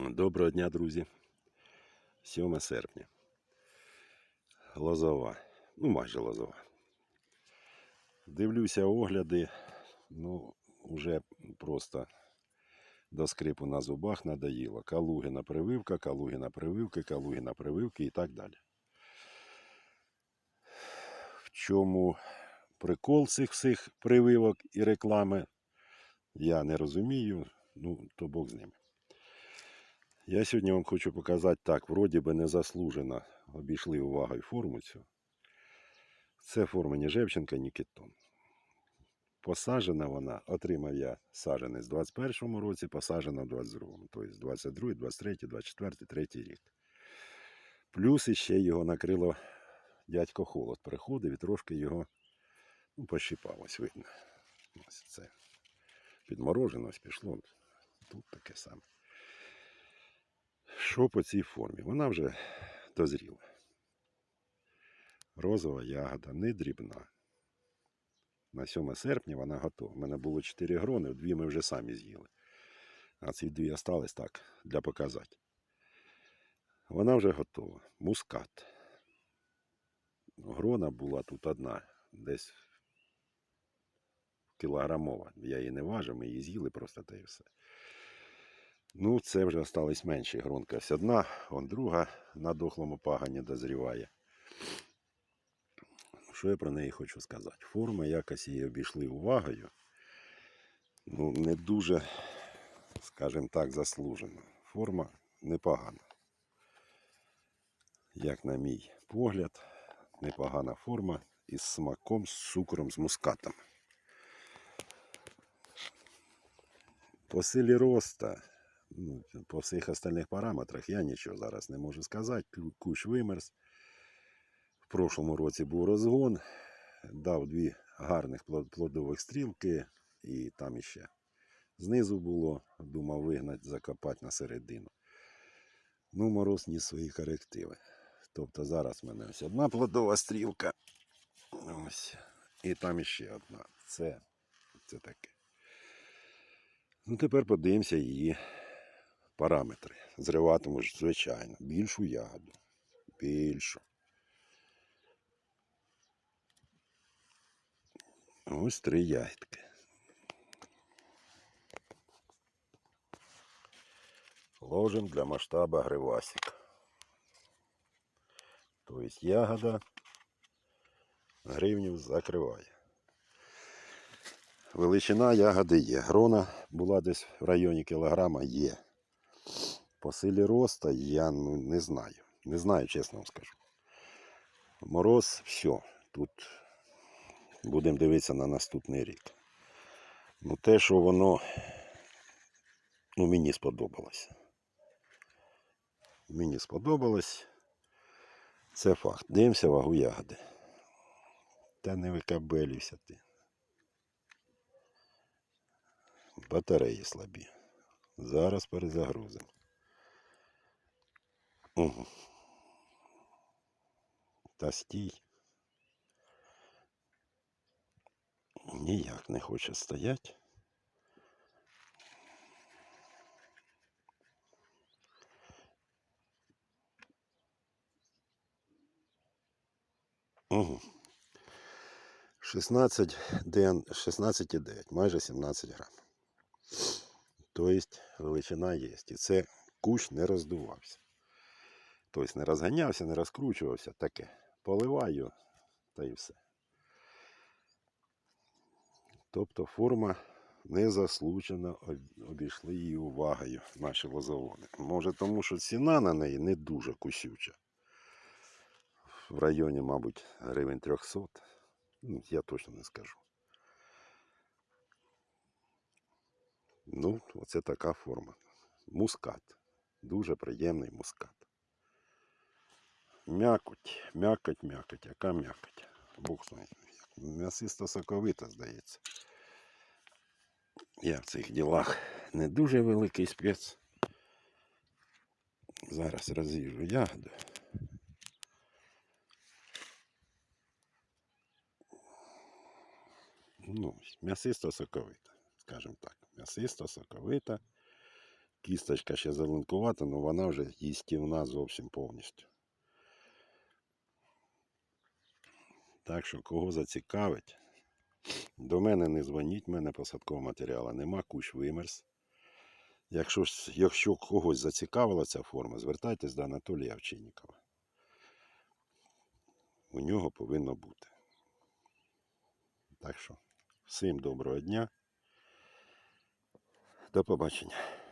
Доброго дня, друзі. 7 серпня. Лозова. Ну, майже лозова. Дивлюся огляди. Ну, вже просто до скрипу на зубах надоїло. Калугина прививка, Калугина прививки, Калугина прививки і так далі. В чому прикол цих всіх прививок і реклами, я не розумію. Ну, то Бог з ними. Я сьогодні вам хочу показати так, вроді би незаслужено обійшли увагою форму цю. Це форма ні Жевченка, ні Кітон. Посаджена вона, отримав я саджанець в 21-му році, посаджена в 22-му. Тобто 22, 23, 24, 3 рік. Плюс іще його накрило дядько холод. Приходив і трошки його ну, пощипав, ось видно. Ось це. Підморожено, ось пішло. Тут таке саме. Що по цій формі? Вона вже дозріла. Розова ягода не дрібна. На 7 серпня вона готова. У мене було 4 грони, дві ми вже самі з'їли. А ці дві остались так, для показати. Вона вже готова. Мускат. Грона була тут одна, десь кілограмова. Я її не важив, ми її з'їли просто та і все. Ну, це вже остались менші. Гронка одна, он друга на дохлому пагані дозріває. Що я про неї хочу сказати? Форма якось її обійшли увагою. Ну, не дуже, скажімо так, заслужена. Форма непогана. Як на мій погляд, непогана форма із смаком, з цукром, з мускатом. По силі роста, ну, по всіх остальних параметрах я нічого зараз не можу сказати. Ку- Кущ вимерз. В прошлому році був розгон, дав дві гарних плодових стрілки, і там іще знизу було, думав вигнати, закопати на середину. Ну, мороз ніс свої корективи. Тобто зараз в мене ось одна плодова стрілка. Ось. І там іще одна. Це, це таке. Ну, тепер подивимося її параметри. Зриватиму звичайно, більшу ягоду. Більшу. Ось три ягідки. Ложим для масштаба гривасик. Тобто ягода гривню закриває. Величина ягоди є. Грона була десь в районі кілограма є. По силі роста я ну, не знаю. Не знаю, чесно вам скажу. Мороз, все. Тут будемо дивитися на наступний рік. Ну, те, що воно ну, мені сподобалося. Мені сподобалось. Це факт. Дивимося вагу ягоди. Та не викабелюйся ти. Батареї слабі. Зараз перезагрузимо. Угу. Та стій. Ніяк не хоче стояти. Угу. 16 ден, 16,9, майже 17 грам. Тобто величина є. І це кущ не роздувався. Тобто не розганявся, не розкручувався. Таке. Поливаю та і все. Тобто форма незаслужено об- обійшли її увагою наші лозоводи. Може тому, що ціна на неї не дуже кусюча. В районі, мабуть, гривень 300. Ну, я точно не скажу. Ну, оце така форма. Мускат. Дуже приємний мускат. М'якоть, м'якоть, м'якоть. Яка м'якоть? Бог знає. М'ясисто соковита, здається. Я в цих ділах не дуже великий спец. Зараз розріжу ягоду. Ну, м'ясисто соковита, скажімо так. М'ясисто соковита. Кісточка ще зеленкувата, але вона вже їстівна зовсім повністю. Так що, кого зацікавить, до мене не дзвоніть, в мене посадкового матеріалу нема, кущ вимерз. Якщо, якщо когось зацікавила ця форма, звертайтесь до Анатолія Овчинникова. У нього повинно бути. Так що, всім доброго дня. До побачення.